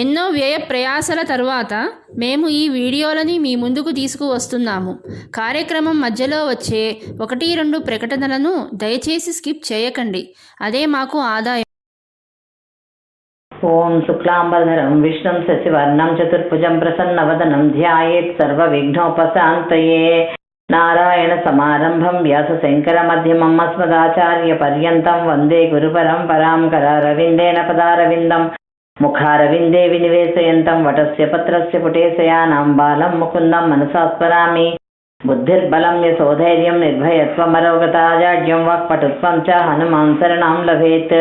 ఎన్నో వ్యయ ప్రయాసల తరువాత మేము ఈ వీడియోలని మీ ముందుకు తీసుకువస్తున్నాము. కార్యక్రమం మధ్యలో వచ్చే ఒకటి రెండు ప్రకటనలను దయచేసి స్కిప్ చేయకండి. అదే మాకు ఆదాయం. ఓం శుక్లాంబరధరం విష్ణుం శశివర్ణం చతుర్భుజం ప్రసన్నవదనం ధ్యాయేత్ సర్వ విఘ్నోపశాంతయే నారాయణ సమారంభం వ్యాస శంకర మధ్యమం అస్మదాచార్య పర్యంతం వందే గురు పరంపరాం కరారవిందేన పదారవిందం. ముఖారవిందే వినివేశయంతం వటస్య పత్రస్య పుటేశయానాం బాలం ముకుందం మనసాస్మరామి బుద్ధిర్బలం యశోధైర్యం నిర్భయత్వమరోగతాజాడ్యం వాక్పటుత్వం చ హనుమాన్ శరణాం లభేత్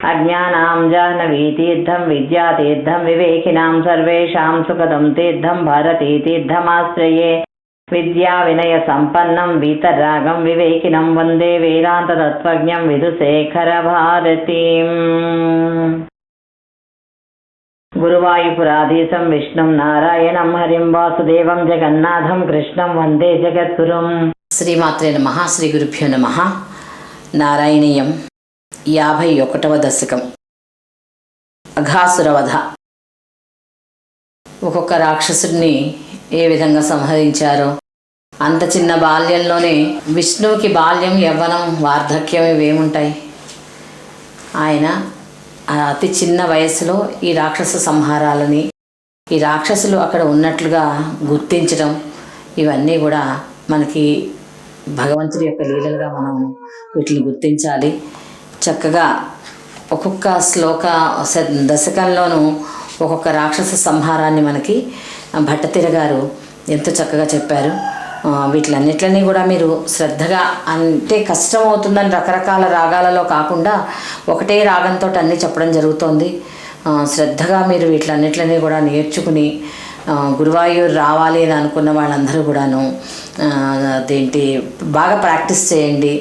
అజ్ఞానాం జాహ్నవీతీర్థం విద్యాతీర్థం వివేకినాం సర్వేషాం సుఖదం తీర్థం భారతీతీర్థమాశ్రయే విద్యా వినయ సంపన్నం వీతరాగం వివేకినం వందే వేదాంతతత్వజ్ఞం విధుశేఖర భారతీం గురువాయుపురాధీశం విష్ణుం నారాయణం హరిం వాసుదేవం జగన్నాథం కృష్ణం వందే జగద్గురుం. శ్రీమాత్రే నమ శ్రీ గురుభ్యో నమ. నారాయణీయం యాభై ఒకటవ దశకం. అఘాసురవధ. ఒక్కొక్క రాక్షసుడిని ఏ విధంగా సంహరించారో? అంత చిన్న బాల్యంలోనే విష్ణువుకి బాల్యం యవ్వనం వార్ధక్యం ఇవేముంటాయి? ఆయన అతి చిన్న వయసులో ఈ రాక్షస సంహారాలని ఈ రాక్షసులు అక్కడ ఉన్నట్లుగా గుర్తించడం ఇవన్నీ కూడా మనకి భగవంతుడి యొక్క లీలలుగా మనం వీటిని గుర్తించాలి. చక్కగా ఒక్కొక్క శ్లోక దశకంలోనూ ఒక్కొక్క రాక్షస సంహారాన్ని మనకి భట్టతిర గారు ఎంతో చక్కగా చెప్పారు. వీటిలన్నిటిని వీటిలన్నిట్లని కూడా మీరు శ్రద్ధగా అంటే కష్టం అవుతుందని రకరకాల రాగాలలో కాకుండా ఒకటే రాగంతో అన్నీ చెప్పడం జరుగుతోంది. శ్రద్ధగా మీరు వీటిలన్నిటిని కూడా నేర్చుకుని గురువాయూరు గురువాయూర్ రావాలి అని అనుకున్న వాళ్ళందరూ కూడాను అదేంటి బాగా ప్రాక్టీస్ చేయండి.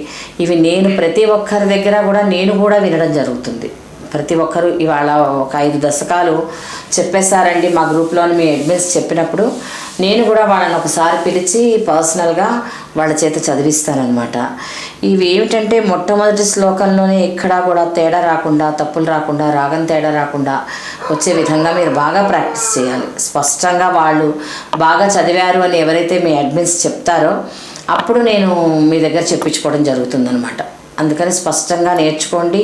ఇవి నేను ప్రతి ఒక్కరి దగ్గర కూడా నేను కూడా వినడం జరుగుతుంది. ప్రతి ఒక్కరు ఇవాళ ఒక ఐదు దశకాలు చెప్పేశారండి మా గ్రూప్లోని మీ అడ్మిన్స్ చెప్పినప్పుడు. నేను కూడా వాళ్ళని ఒకసారి పిలిచి పర్సనల్గా వాళ్ళ చేత చదివిస్తానమాట ఇవి ఏమిటంటే మొట్టమొదటి శ్లోకంలోనే ఎక్కడా కూడా తేడా రాకుండా తప్పులు రాకుండా రాగం తేడా రాకుండా వచ్చే విధంగా మీరు బాగా ప్రాక్టీస్ చేయాలి. స్పష్టంగా వాళ్ళు బాగా చదివారు అని ఎవరైతే మీ అడ్మిన్స్ చెప్తారో అప్పుడు నేను మీ దగ్గర చెప్పించుకోవడం జరుగుతుందనమాట అందుకని స్పష్టంగా నేర్చుకోండి.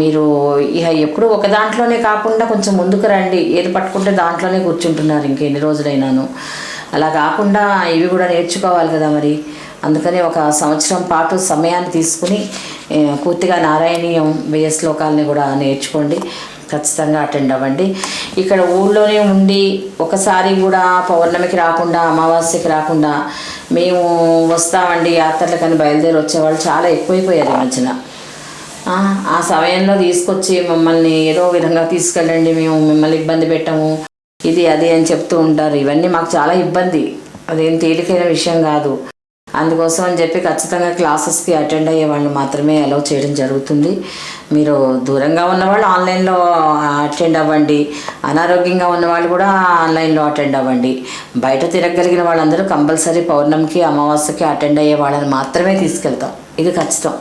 మీరు ఇక ఎప్పుడు ఒక దాంట్లోనే కాకుండా కొంచెం ముందుకు రండి. ఏది పట్టుకుంటే దాంట్లోనే కూర్చుంటున్నారు ఇంకెన్ని రోజులైనాను. అలా కాకుండా ఇవి కూడా నేర్చుకోవాలి కదా మరి. అందుకని ఒక సంవత్సరం పాటు సమయాన్ని తీసుకుని పూర్తిగా నారాయణీయం వేయ శ్లోకాలని కూడా నేర్చుకోండి. ఖచ్చితంగా అటెండ్ అవ్వండి. ఇక్కడ ఊళ్ళోనే ఉండి ఒకసారి కూడా పౌర్ణమికి రాకుండా అమావాస్యకి రాకుండా మేము వస్తామండి. యాత్రలకని బయలుదేరి వచ్చేవాళ్ళు చాలా ఎక్కువైపోయారు ఈ మధ్యన. ఆ, ఆ సమయంలో తీసుకొచ్చి మమ్మల్ని ఏదో విధంగా తీసుకెళ్ళండి. మేము మిమ్మల్ని ఇబ్బంది పెట్టము. ఇది అది అని చెప్తూ ఉంటారు. ఇవన్నీ మాకు చాలా ఇబ్బంది. అదేం తేలికైన విషయం కాదు. అందుకోసం అని చెప్పి ఖచ్చితంగా క్లాసెస్కి అటెండ్ అయ్యే వాళ్ళు మాత్రమే అలౌ చేయడం జరుగుతుంది. మీరు దూరంగా ఉన్నవాళ్ళు ఆన్లైన్లో అటెండ్ అవ్వండి. అనారోగ్యంగా ఉన్న వాళ్ళు కూడా ఆన్లైన్లో అటెండ్ అవ్వండి. బయట తిరగలిగిన వాళ్ళందరూ కంపల్సరీ పౌర్ణమికి అమావాస్యకి అటెండ్ అయ్యే వాళ్ళని మాత్రమే తీసుకెళ్తాం. ఇది ఖచ్చితం.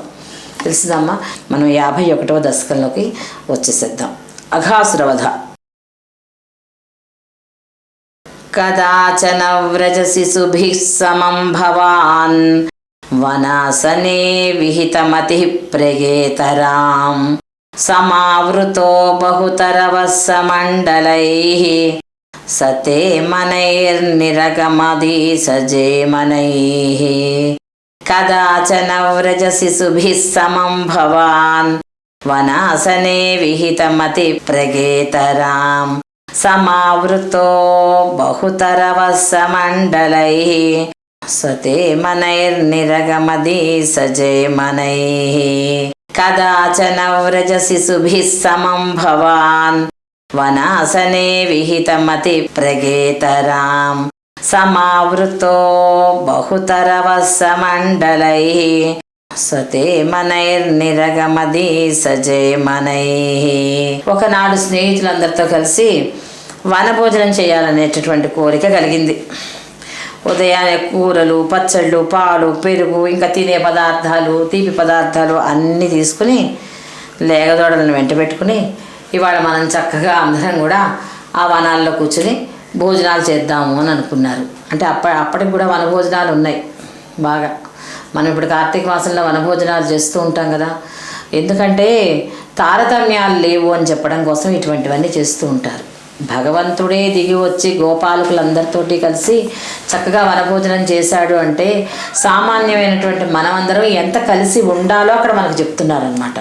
తెలిసిందమ్మా? మనం యాభై ఒకటవ దశకంలోకి వచ్చేసేద్దాం. అఘాసురవధ. కదాచన వ్రజసి సుభిः సమం భవాన్ వనాసనే విహితమతి ప్రగేతరాం సమావృతో బహుతరవः సమండలైः సతే మనైర్నిరగమది సజేమనైः కదాచన వ్రజసి సుభిः సమం భవాన్ వనాసనే విహితమతి ప్రగేతరాం సమావృతో బహుతరవः సమండలైः సతే మనైర్నిరగమది సజేమనైः కదాచన వ్రజసి సుభిः సమం భవాన్. వనాసనే విహితమతి ప్రగేతరాం. సమావృతో బహుతరవः సమండలైः సతే మనైర్నిరగమది సజేమనైః ఒకనాడు స్నేహితులందరితో కలిసి వనభోజనం చేయాలనేటటువంటి కోరిక కలిగింది. ఉదయాన్నే కూరలు పచ్చళ్ళు పాలు పెరుగు ఇంకా తినే పదార్థాలు తీపి పదార్థాలు అన్నీ తీసుకుని లేగదోడలను వెంట పెట్టుకుని ఇవాళ మనం చక్కగా అందరం కూడా ఆ వనాల్లో కూర్చుని భోజనాలు చేద్దాము అని అనుకున్నారు. అంటే అప్ప అప్పటికి కూడా వనభోజనాలు ఉన్నాయి బాగా. మనం ఇప్పుడు కార్తీక మాసంలో వనభోజనాలు చేస్తూ ఉంటాం కదా. ఎందుకంటే తారతమ్యాలు లేవు అని చెప్పడం కోసం ఇటువంటివన్నీ చేస్తూ ఉంటారు. భగవంతుడే దిగి వచ్చి గోపాలకులందరితోటి కలిసి చక్కగా వనభోజనం చేశాడు అంటే సామాన్యమైనటువంటి మనమందరం ఎంత కలిసి ఉండాలో అక్కడ మనకు చెప్తున్నారనమాట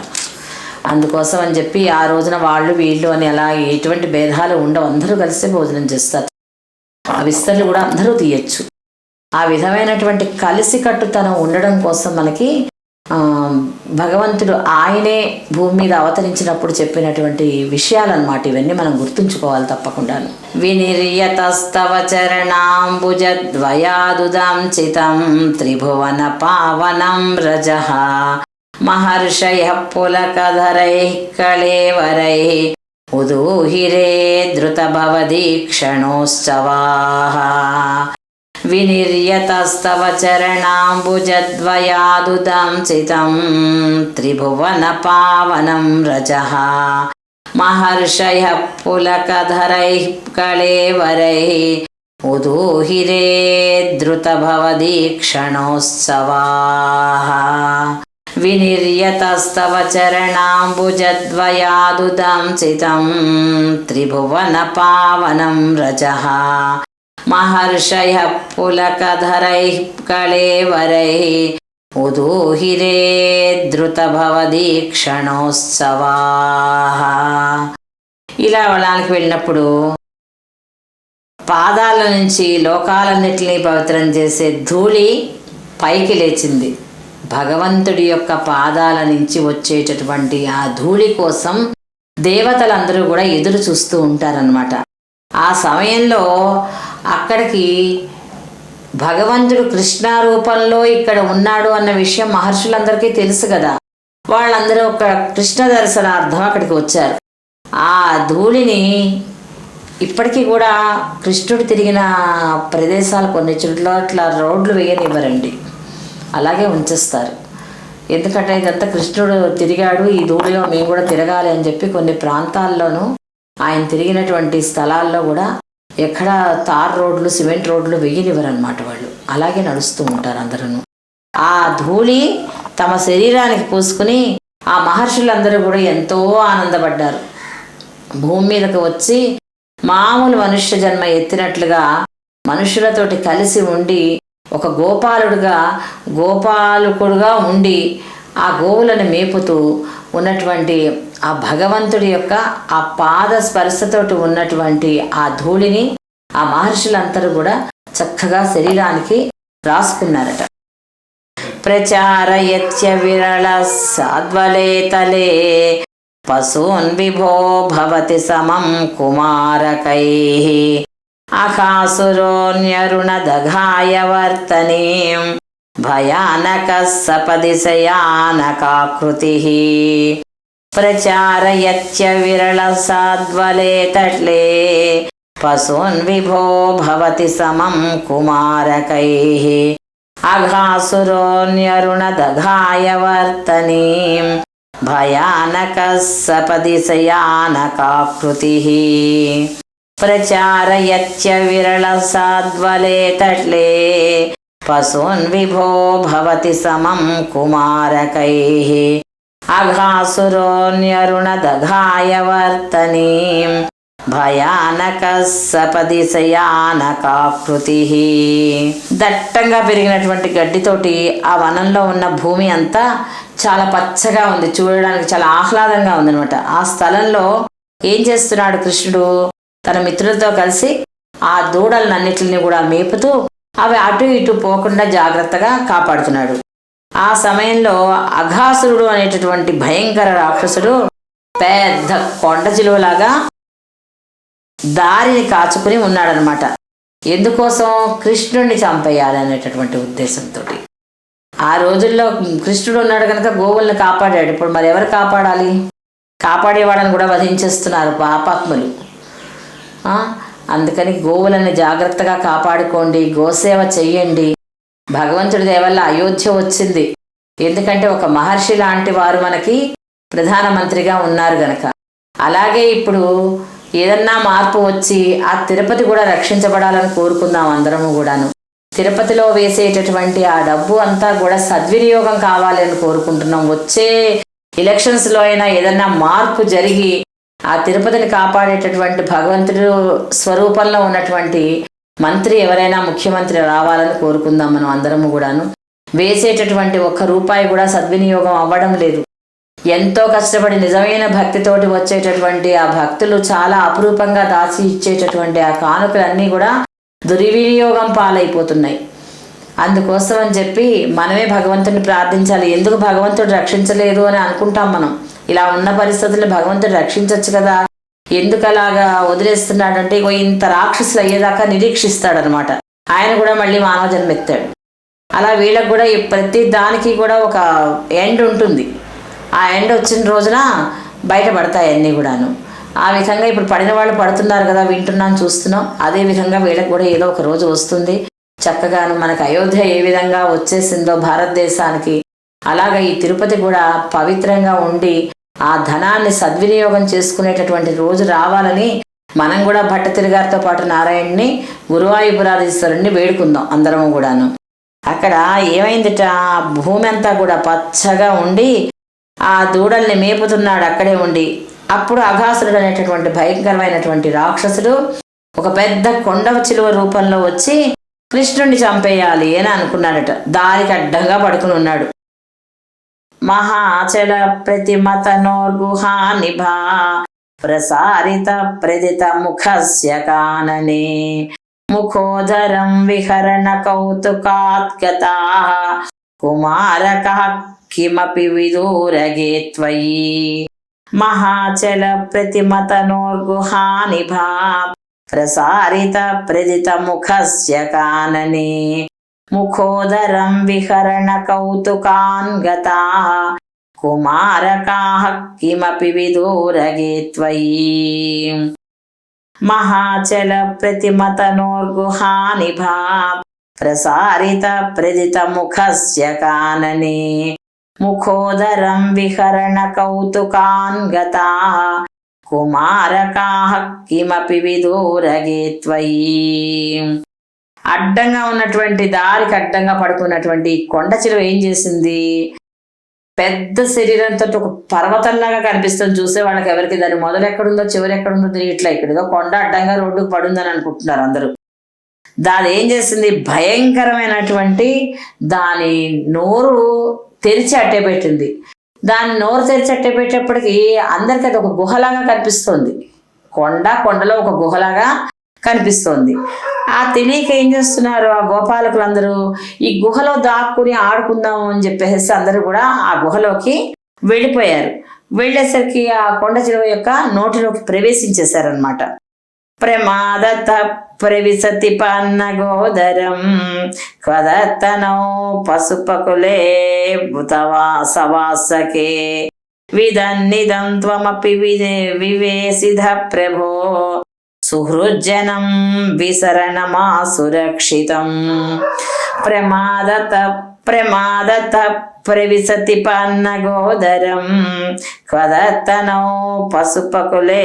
అందుకోసం అని చెప్పి ఆ రోజున వాళ్ళు వీళ్ళు అని అలా ఎటువంటి భేదాలు ఉండవు. అందరూ కలిసి భోజనం చేస్తారు. ఆ విస్తరలు కూడా అందరూ తీయచ్చు. ఆ విధమైనటువంటి కలిసి కట్టుతనం ఉండడం కోసం మనకి భగవంతుడు ఆయనే భూమి మీద అవతరించినప్పుడు చెప్పినటువంటి విషయాలన్నమాట. ఇవన్నీ మనం గుర్తుంచుకోవాలి తప్పకుండాను. వినిర్యతస్తవ చరణాంబుజద్వయాదుదాం చితం త్రిభువన పావనం రజ మహర్షయ పులకధరై కళేవరై ఉదూహిరే ధృతభవదీక్షణోత్సవా विनिर्यतस्तव चरणाम्बुजद्वयादुदं चितं त्रिभुवनपावनं रजः। महर्षयः पुलकधरैः कलेवरैः उदूहिरे द्रुतभवदीक्षणोत्सवाः। विनिर्यतस्तव चरणाम्बुजद्वयादुदं चितं त्रिभुवनपावनं रजः। త్రిభువనపావనం రజः మహర్షయ పులకధరైः కళేవరైः ఉదూహిరే ధృతభవదీక్షణోత్సవాः ఇలా వనానికి వెళ్ళినప్పుడు పాదాల నుంచి లోకాలన్నిటినీ పవిత్రం చేసే ధూళి పైకి లేచింది. భగవంతుడి యొక్క పాదాల నుంచి వచ్చేటటువంటి ఆ ధూళి కోసం దేవతలందరూ కూడా ఎదురు చూస్తూ ఉంటారనమాట ఆ సమయంలో అక్కడికి భగవంతుడు కృష్ణ రూపంలో ఇక్కడ ఉన్నాడు అన్న విషయం మహర్షులందరికీ తెలుసు కదా. వాళ్ళందరూ ఒక కృష్ణ దర్శనార్థం అక్కడికి వచ్చారు. ఆ ధూళిని ఇప్పటికీ కూడా కృష్ణుడు తిరిగిన ప్రదేశాలు కొన్ని చోట్ల రోడ్లు వేయనివ్వరండి. అలాగే ఉంచేస్తారు. ఎందుకంటే ఇదంతా కృష్ణుడు తిరిగాడు ఈ ధూళిలో మేము కూడా తిరగాలి అని చెప్పి కొన్ని ప్రాంతాల్లోనూ ఆయన తిరిగినటువంటి స్థలాల్లో కూడా ఎక్కడ తార్ రోడ్లు సిమెంట్ రోడ్లు వెయ్యనివ్వరన్నమాట వాళ్ళు. అలాగే నడుస్తూ ఉంటారు అందరూ ఆ ధూళి తమ శరీరానికి పూసుకుని ఆ మహర్షులందరూ కూడా ఎంతో ఆనందపడ్డారు. భూమి మీదకు వచ్చి మామూలు మనుష్య జన్మ ఎత్తినట్లుగా మనుషులతోటి కలిసి ఉండి ఒక గోపాలుడుగా గోపాలకుడుగా ఉండి ఆ గోవులను మేపుతూ ఉన్నటువంటి ఆ భగవంతుడి యొక్క ఆ పాద స్పర్శతోటి ఉన్నటువంటి ఆ ధూళిని ఆ మహర్షులందరూ కూడా చక్కగా శరీరానికి రాసుకున్నారట. ప్రచారయత్య విరళ సాద్వలేతలే పశూన్ విభో భవతి సమం కుమారకై. అకాసురోన్యరుణదఘాయ వర్తనీం. భయానక సపది శయానకాకృతి ప్రచారయత్య విరళ సాద్వలే తట్లే పశూన్ విభో భవతి సమం కుమారకై అఘాసురోన్యరుణదఘాయ వర్తనీం భయానక సపది పశూన్ విభో భవతి సమం కుమారకై. అఘాసురోన్యరుణదఘాయ వర్తనీం. భయానక సపది శయానకాకృతి దట్టంగా పెరిగినటువంటి గడ్డితోటి ఆ వనంలో ఉన్న భూమి అంతా చాలా పచ్చగా ఉంది. చూడడానికి చాలా ఆహ్లాదంగా ఉందనమాట ఆ స్థలంలో ఏం చేస్తున్నాడు కృష్ణుడు? తన మిత్రులతో కలిసి ఆ దూడలన్నిటిని కూడా మేపుతూ అవి అటు ఇటు పోకుండా జాగ్రత్తగా కాపాడుతున్నాడు. ఆ సమయంలో అఘాసురుడు అనేటటువంటి భయంకర రాక్షసుడు పెద్ద కొండ చిలువలాగా దారిని కాచుకుని ఉన్నాడనమాట ఎందుకోసం? కృష్ణుడిని చంపేయాలి అనేటటువంటి ఉద్దేశంతో ఆ రోజుల్లో కృష్ణుడు ఉన్నాడు కనుక గోవుల్ని కాపాడాడు. ఇప్పుడు మరి ఎవరు కాపాడాలి? కాపాడేవాడని కూడా వధించేస్తున్నారు పాపాత్ములు. ఆ, అందుకని గోవులను జాగ్రత్తగా కాపాడుకోండి గోసేవ చెయ్యండి. భగవంతుడి దేవల్ల అయోధ్య వచ్చింది. ఎందుకంటే ఒక మహర్షి లాంటి వారు మనకి ప్రధానమంత్రిగా ఉన్నారు గనక. అలాగే ఇప్పుడు ఏదన్నా మార్పు వచ్చి ఆ తిరుపతి కూడా రక్షించబడాలని కోరుకుందాం అందరము కూడాను. తిరుపతిలో వేసేటటువంటి ఆ డబ్బు అంతా కూడా సద్వినియోగం కావాలి అని కోరుకుంటున్నాం. వచ్చే ఎలక్షన్స్లో అయినా ఏదన్నా మార్పు జరిగి ఆ తిరుపతిని కాపాడేటటువంటి భగవంతుడు స్వరూపంలో ఉన్నటువంటి మంత్రి ఎవరైనా ముఖ్యమంత్రి రావాలని కోరుకుందాం మనం అందరము కూడాను. వేసేటటువంటి ఒక్క రూపాయి కూడా సద్వినియోగం అవ్వడం లేదు. ఎంతో కష్టపడి నిజమైన భక్తితోటి వచ్చేటటువంటి ఆ భక్తులు చాలా అపురూపంగా దాచి ఇచ్చేటటువంటి ఆ కానుకలన్నీ కూడా దుర్వినియోగం పాలైపోతున్నాయి. అందుకోసం అని చెప్పి మనమే భగవంతుని ప్రార్థించాలి. ఎందుకు భగవంతుడు రక్షించలేదు అని అనుకుంటాం మనం. ఇలా ఉన్న పరిస్థితుల్లో భగవంతుడు రక్షించవచ్చు కదా. ఎందుకలాగా వదిలేస్తున్నాడంటే ఇగో ఇంత రాక్షసులు అయ్యేదాకా నిరీక్షిస్తాడనమాట. ఆయన కూడా మళ్ళీ మానవ జన్మెత్తాడు అలా వీళ్ళకు కూడా ప్రతి దానికి కూడా ఒక ఎండ్ ఉంటుంది. ఆ ఎండ్ వచ్చిన రోజున బయటపడతాయి అన్నీ కూడాను. ఆ విధంగా ఇప్పుడు పడిన వాళ్ళు పడుతున్నారు కదా వింటున్నాం చూస్తున్నాం. అదే విధంగా వీళ్ళకి కూడా ఏదో ఒక రోజు వస్తుంది. చక్కగాను మనకు అయోధ్య ఏ విధంగా వచ్చేసిందో భారతదేశానికి. అలాగ ఈ తిరుపతి కూడా పవిత్రంగా ఉండి ఆ ధనాన్ని సద్వినియోగం చేసుకునేటటువంటి రోజు రావాలని మనం కూడా భట్టతిరి గారితో పాటు నారాయణ్ని గురువాయుపురాధీశ్వరుణ్ణి వేడుకుందాం అందరము కూడాను. అక్కడ ఏమైందిట? ఆ భూమి అంతా కూడా పచ్చగా ఉండి ఆ దూడల్ని మేపుతున్నాడు అక్కడే ఉండి. అప్పుడు అఘాసురుడు అనేటటువంటి భయంకరమైనటువంటి రాక్షసుడు ఒక పెద్ద కొండ చిలువ రూపంలో వచ్చి కృష్ణుడిని చంపేయాలి అని అనుకున్నాడట. దారికి అడ్డంగా పడుకుని ఉన్నాడు. మహాచల ప్రతిమతనోర్గుహా నిభా ప్రసారిత ప్రదిత ముఖస్య కాననే. ముఖోదరం విహరణ కౌతుకాత్గతా. కుమారక కిమపి విదూరగే త్వయి. మహాచల ప్రతిమతనోర్గుహానిభా ప్రసారిత ప్రదిత ముఖస్య కాననే. ముఖోదరం విహరణ కౌతుకాన్ గతా కుమారకాః కిమపి విదూరగే త్వయి మహాచల ప్రతిమతనోర్గుహానిభా ప్రసారిత ప్రదిత ముఖస్య కాననే ముఖోదరం విహరణ కౌతుకాన్ అడ్డంగా ఉన్నటువంటి దారికి అడ్డంగా పడుకున్నటువంటి కొండ చిలువ ఏం చేసింది? పెద్ద శరీరంతో ఒక పర్వతంలాగా కనిపిస్తుంది. చూసే వాళ్ళకి ఎవరికి దాని మొదలు ఎక్కడుందో చివరి ఎక్కడుందో తెలియట్లే. ఇక్కడ కొండ అడ్డంగా రోడ్డుకు పడుందని అనుకుంటున్నారు అందరూ. దాని ఏం చేసింది? భయంకరమైనటువంటి దాని నోరు తెరిచి అట్టే పెట్టింది. దాని నోరు తెరిచి అట్టే పెట్టేప్పటికి అందరికీ అది ఒక గుహలాగా కనిపిస్తుంది. కొండ కొండలో ఒక గుహలాగా కనిపిస్తోంది. ఆ తెలియక ఏం చేస్తున్నారు? ఆ గోపాలకులందరూ ఈ గుహలో దాక్కుని ఆడుకుందాము అని చెప్పేసి అందరూ కూడా ఆ గుహలోకి వెళ్ళిపోయారు. వెళ్ళేసరికి ఆ కొండ చెరువు యొక్క నోటిలోకి ప్రవేశించేశారనమాట ప్రమాదత ప్రవిశతి పన్నగోదరం క్వదత్తనో పశుపకులే సవాసకే. విదన్నిదం త్వమపి వివేసిధ ప్రభో. సుహృజ్జనం విసరణమాసురక్షితం. ప్రమాదత ప్రమాదత ప్రవిశతి పన్నగోదరం క్వదత్తనో పశుపకులే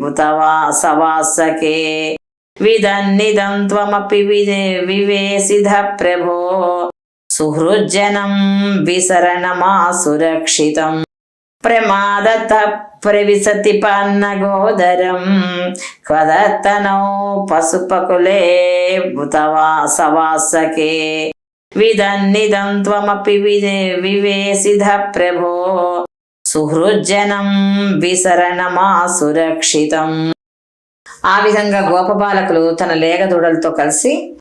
భూతవాసవాసకే విదన్నిదం త్వమపి వివేసిధ ప్రభో. సుహృజ్జనం విసరణమాసురక్షితం. ప్రమాదత ప్రవిశతి పన్నగోదరం క్వదత్తనో పశుపకులే భూతవాసవాసకే. విదన్నిదం త్వమపి వివేసిధ ప్రభో. సుహృజ్జనం విసరణమాసురక్షితం ఆ విధంగా గోపబాలకులు తన లేగదూడలతో కలిసి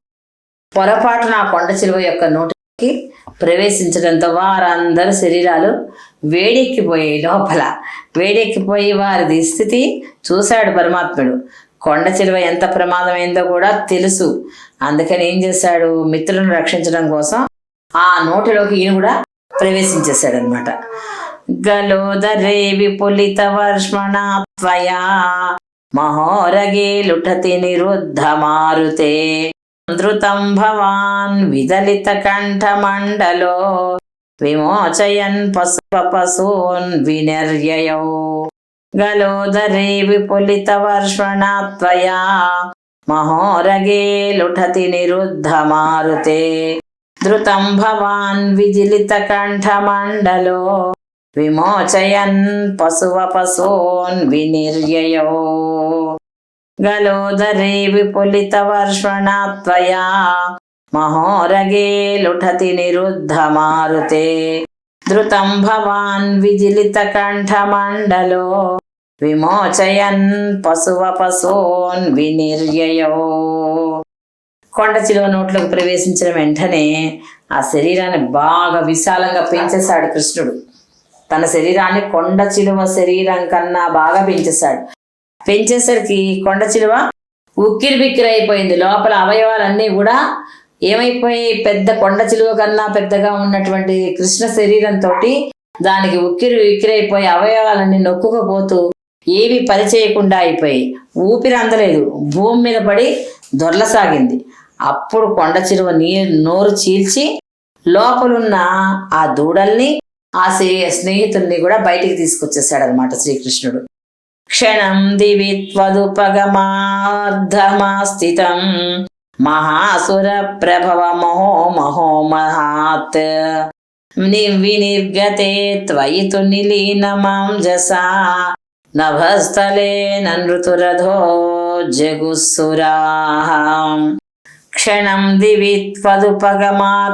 పొరపాటున ఆ కొండ చిలువ యొక్క నోటికి ప్రవేశించడంతో వారందరి శరీరాలు వేడెక్కిపోయి లోపల. వేడెక్కిపోయి వారి స్థితి చూశాడు పరమాత్ముడు. కొండ చిలువ ఎంత ప్రమాదమైందో కూడా తెలుసు. అందుకని ఏం చేశాడు? మిత్రులను రక్షించడం కోసం ఆ నోటిలోకి ఈయన కూడా ప్రవేశించేశాడు అనమాట గలోదరే విపులిత వర్ష్మణ త్వయా మహోరగే లుఠతి నిరుద్ధ మారుతే. ధృతం భవాన్ విదలిత కంఠమండలో విమోచయన్ పశుపశూన్ పశూన్ గలోదరే విపులిత వర్షణా త్వయా మహోరగే లుఠతి నిరుద్ధ మారుతే ధృతం భవాన్ విజిలిత కంఠమండలో. విమోచయన్ పశువ పశూన్ వినిర్యయో. గలోదరే విపులిత వర్షణా త్వయా మహోరగే లుఠతి నిరుద్ధ మారుతే. ధృతం భవాన్ విజిలిత కంఠమండలో. విమోచయన్ పశువ పశూన్ వినిర్యయో. కొండ చిలువ నోట్లోకి ప్రవేశించిన వెంటనే ఆ శరీరాన్ని బాగా విశాలంగా పెంచేశాడు కృష్ణుడు. తన శరీరాన్ని కొండ చిలువ శరీరం కన్నా బాగా పెంచేశాడు. పెంచేసరికి కొండ చిలువ ఉక్కిరి బిక్కిరి అయిపోయింది. లోపల అవయవాలన్నీ కూడా ఏమైపోయి పెద్ద కొండ చిలువ కన్నా పెద్దగా ఉన్నటువంటి కృష్ణ శరీరంతో దానికి ఉక్కిరి విక్కిరైపోయి అవయవాలన్నీ నొక్కుకుపోతూ ఏవి పరిచేయకుండా అయిపోయి ఊపిరి అందలేదు. భూమి మీద పడి దొర్లసాగింది. అప్పుడు కొండ చిరువ నీ నోరు చీల్చి లోపలున్న ఆ దూడల్ని ఆ స్నేహితుల్ని కూడా బయటికి తీసుకొచ్చేసాడు అనమాట శ్రీకృష్ణుడు. క్షణం దివి త్వదుపగమార్ధమాస్థితం మహాసుర ప్రభవ మహో మహో మహాత్. ని- వినిర్గతే త్వయి తు నిలీనమాంజసా నభస్థలే నృతురథో జగుస్సురా. క్షణం దివి త్వదుపగమార్ధమాస్థితం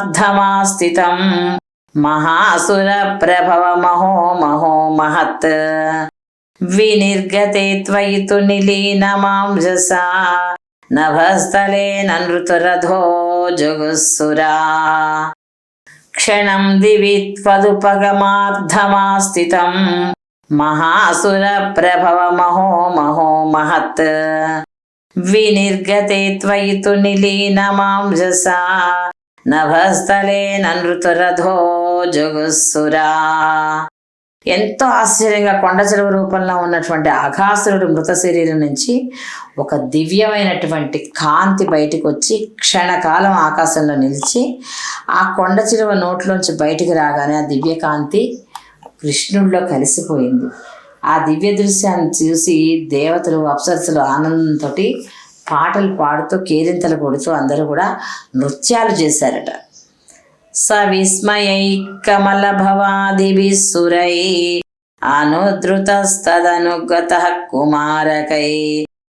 మహాసుర ప్రభవ మహో నభస్థలే నృతురథో జగుస్సురా. క్షణం దివి త్వదుపగమార్ధమాస్థితం మహాసుర ప్రభవ మహో మహో మహత్. వినిర్గతే త్వయి తు నిలీనమాంజసా నభస్థలే నృతురథో జగుస్సురా. ఎంతో ఆశ్చర్యంగా కొండ చెరువు రూపంలో ఉన్నటువంటి అఘాసురుడు మృత శరీరం నుంచి ఒక దివ్యమైనటువంటి కాంతి బయటకు వచ్చి క్షణకాలం ఆకాశంలో నిలిచి ఆ కొండ చెరువ నోట్లోంచి బయటికి రాగానే ఆ దివ్య కాంతి కృష్ణుడిలో కలిసిపోయింది. ఆ దివ్య దృశ్యాన్ని చూసి దేవతలు అప్సరసులు ఆనందంతో పాటలు పాడుతూ కేరింతలు కొడుతూ అందరూ కూడా నృత్యాలు చేశారట. సవిస్మయైకమలభవాదిభిः సురై అనుధృతస్తదనుగత కుమారకై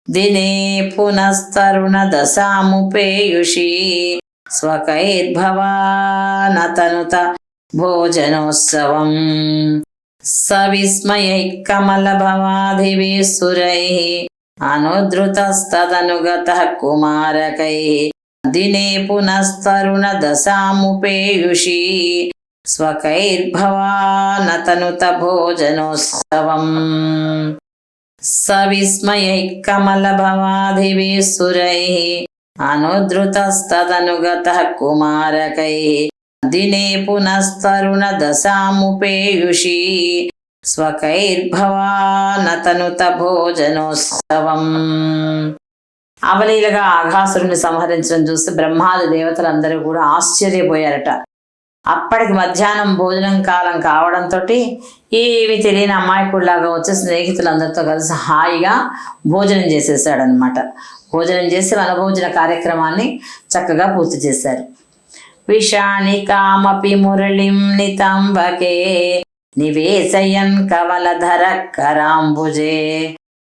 దినే పునస్తరుణదశాముపేయుషి స్వకైర్భవానతనుత భోజనోత్సవం సవిస్మయైకమలభవాదిభిः సురైः అనుధృతస్తదనుగతः కుమారకైः దినే పునస్తరుణ దశాముపేయుషి స్వకైర్భవానతనుత భోజనోత్సవం సవిస్మయైకమలభవాదిభిः సురైः అనుధృతస్తదనుగతः కుమారకైः దినే పునస్తరుణ దశాముపేయుషి స్వకైర్భవానతనుత భోజనోత్సవం అవలీలగా ఆఘాసురుని సంహరించడం చూసి బ్రహ్మాది దేవతలందరూ కూడా ఆశ్చర్యపోయారట. అప్పటికి మధ్యాహ్నం భోజనం కాలం కావడంతో ఏమి తెలియని అమ్మాయికుడిలాగా వచ్చి స్నేహితులందరితో కలిసి హాయిగా భోజనం చేసేసాడనమాట భోజనం చేసి వనభోజన కార్యక్రమాన్ని చక్కగా పూర్తి చేశారు. విషాణి కామపి మురళిం నితంబకే నివేశయన్ కవలధర కరాంబుజే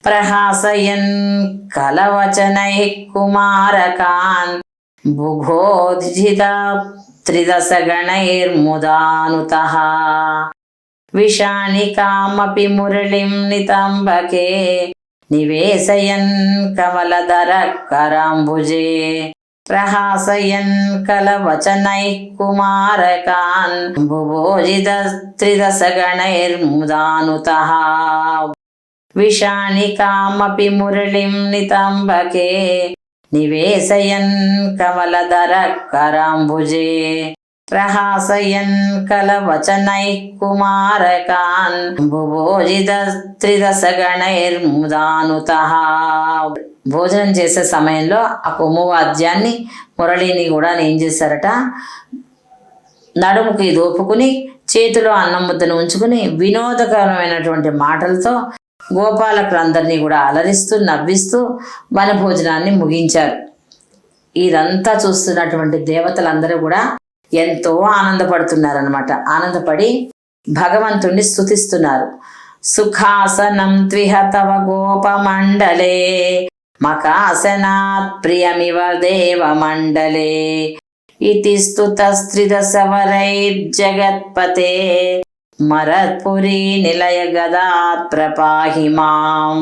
ప్రహాసయన్ కలవచనై కుమారకాన్ బుభోధిత త్రిదశగణైర్ముదానుత. విషాణి కామపి మురళిం నితంబకే నివేశయన్ కమలధర కరాంబుజే ప్రహాసయన్ కలవచనై కుమారకాన్ బుభోజిత త్రిదశగణైర్ముదానుత. విషాణి కామపి మురళిం నితంబకే. నివేశయన్ కమలధర కరాంబుజే ప్రహాసయన్ కలవచనై కుమారకాన్ బుభోజిత భోజనం చేసే సమయంలో ఆ కొమ్ము వాద్యాన్ని మురళిని కూడా ఏం చేశారట? నడుముకి దోపుకుని చేతిలో అన్నం ముద్దను ఉంచుకుని వినోదకరమైనటువంటి మాటలతో గోపాలకులందరినీ కూడా అలరిస్తూ నవ్విస్తూ వనభోజనాన్ని ముగించారు. ఇదంతా చూస్తున్నటువంటి దేవతలందరూ కూడా ఎంతో ఆనందపడుతున్నారనమాట ఆనందపడి భగవంతుణ్ణి స్తుతిస్తున్నారు. సుఖాసనం త్విహ తవ గోపమండలే మకాసనాత్ ప్రియమివ దేవమండలే. ఇతి స్తుతస్త్రిదశవరైర్జగత్పతే మరత్పురీ నిలయ గదాత్ ప్రపాహి మాం.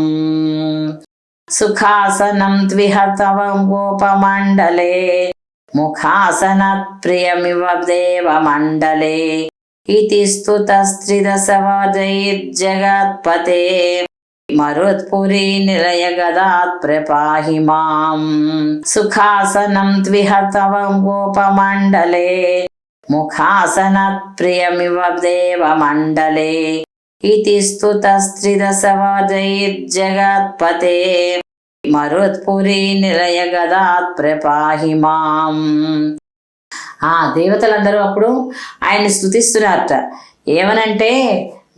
సుఖాసనం త్విహ తవ గోపమండలే ముఖాసనత్ ప్రియమివ దేవమండలే. ఇతి స్తుతస్త్రిదశవరైర్జగత్పతే మరుత్పురీ నిలయ గదాత్ ప్రపాహి మాం. సుఖాసనం త్విహ తవ గోపమండలే ముఖాసనత్ ప్రియమివ దేవమండలే ఇతి స్తుతస్త్రిదశవరైర్జగత్పతే మరుత్పురీ నిలయ గదాత్ ప్రపాహి మాం. ఆ దేవతలందరూ అప్పుడు ఆయన్ని స్థుతిస్తున్నారట ఏమనంటే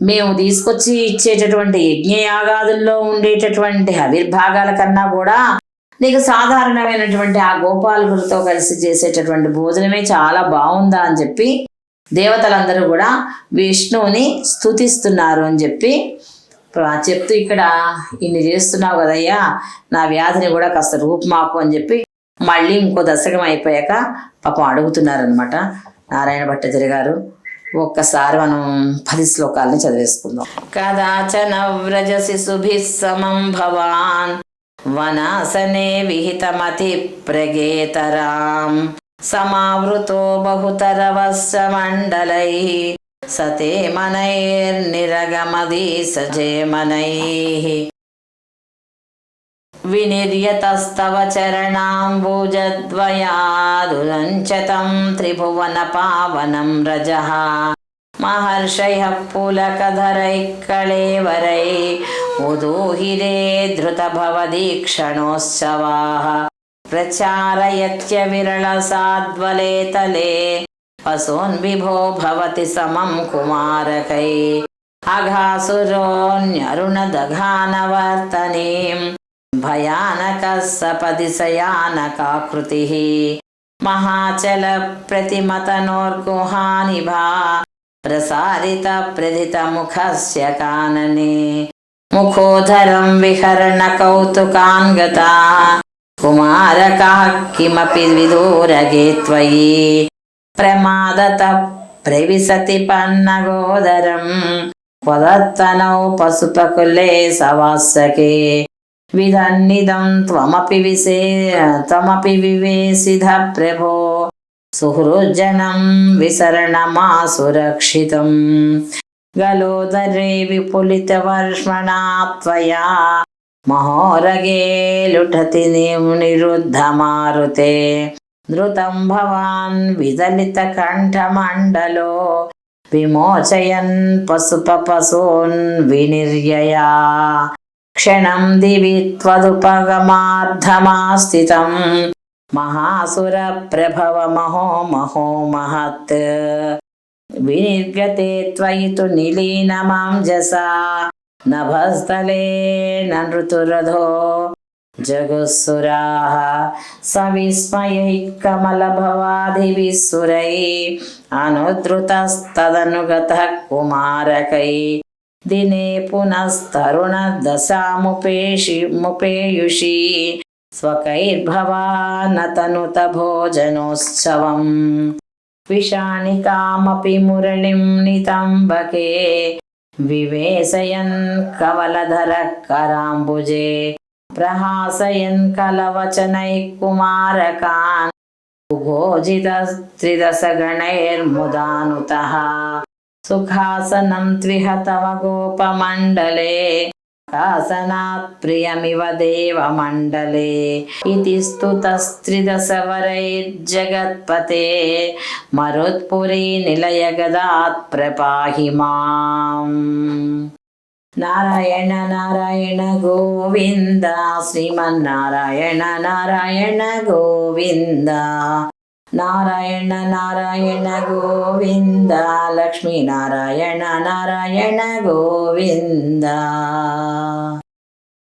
మేము తీసుకొచ్చి ఇచ్చేటటువంటి యజ్ఞయాగాదుల్లో ఉండేటటువంటి ఆవిర్భాగాల కన్నా కూడా నీకు సాధారణమైనటువంటి ఆ గోపాలకులతో కలిసి చేసేటటువంటి భోజనమే చాలా బాగుందా అని చెప్పి దేవతలందరూ కూడా విష్ణువుని స్తుతిస్తున్నారు అని చెప్పి చెప్తూ ఇక్కడ ఇన్ని చేస్తున్నావు కదయ్యా నా వ్యాధిని కూడా కాస్త రూపుమాపు అని చెప్పి మళ్ళీ ఇంకో దశకం అయిపోయాక పాపం అడుగుతున్నారనమాట నారాయణ భట్టతిరి గారు ఒక్కసారి మనం పది శ్లోకాలని చదివేసుకుందాం. కదాచన వ్రజసి సుభి సమం భవాన్. వనాసనే విహితమతి ప్రగేతరాం సమావృతో బహుతరవస్రమండలై సతే మనైర్నిరగమది సజేమనై వినిర్యతస్తవ చరణాంబుజద్వయాదులంచతం త్రిభువన పావనం రజ. మహర్షయ పులకధరైక్కళేవరై उदूहिरे धृतभवदीक्षणोत्सवाः प्रचारयत्य विरलसाद्वलेतले वसोन्विभो भवति समं कुमारकै अघासुरोऽन्यरुणदघानवर्तनीम् भयानकः सपदि शयानकाकृतिः महाचलप्रतिमतनोर्गुहानिभा प्रसारितप्रथितमुखस्य कानने मुखोदरं विहरणकौतुकान् गता कुमारकाः किमपि विदूरगे त्वयि प्रमादतः प्रविशति पन्नगोदरं वदत्तनौ पशुपकुले सवासके विदन्निदं त्वमपि विसे त्वमपि विवेशिध प्रभो सुहृज्जनं विसरणमासुरक्षितं गलोदरे विपुलितवर्ष्मणा त्वया महोरगे लुठति निरुद्धमारुते धृतं भवान् विदलितकण्ठमण्डलो विमोचयन् पशुपपशून् विनिर्यया क्षणं दिवि त्वदुपगमार्धमास्थितं महासुरप्रभवमहो महो महत् विनिर्गते त्वयि तु निलीनमाञ्जसा नभस्तले न नृतुरधो जगुस्सुराः सविस्मयैः कमलभवादिभिः सुरैः अनुद्रुतस्तदनुगतः कुमारकै दिने पुनस्तरुणदशामुपेषि मुपेयुषि स्वकैर्भवानतनुत भोजनोत्सवम् विषाणिकामपि मुरलिं नितम्बके विवेशयन् कवलधरः कराम्बुजे प्रहासयन् कलवचनैः कुमारकान् उभोजितस्त्रिदशगणैर्मुदानुतः सुखासनं त्विह तव गोपमण्डले శాసనాత్ప్రియమివ దేవమండలే. ఇది స్తుతస్త్రిదశవరైర్జగత్పతే మరుత్పురీ నిలయగదాత్ ప్రపాహి మాం. నారాయణ నారాయణ గోవింద. శ్రీమన్నారాయణ నారాయణ గోవింద. నారాయణ నారాయణ గోవింద లక్ష్మీ నారాయణ నారాయణ గోవింద.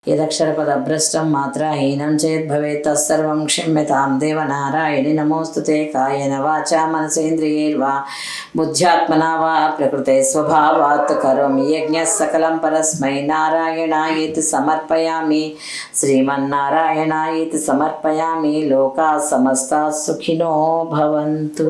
यदक्षरपदभ्रष्टं मात्राहीनं चेद्भवेत् तत्सर्वं क्षम्यतां देवनारायणि नमोऽस्तु ते कायेन वाचा मनसेन्द्रियैर्वा बुद्ध्यात्मना वा प्रकृते स्वभावात् करोमि यज्ञः सकलं परस्मै नारायणाय इति समर्पयामि श्रीमन्नारायणाय इति समर्पयामि लोकाः समस्ताः सुखिनो भवन्तु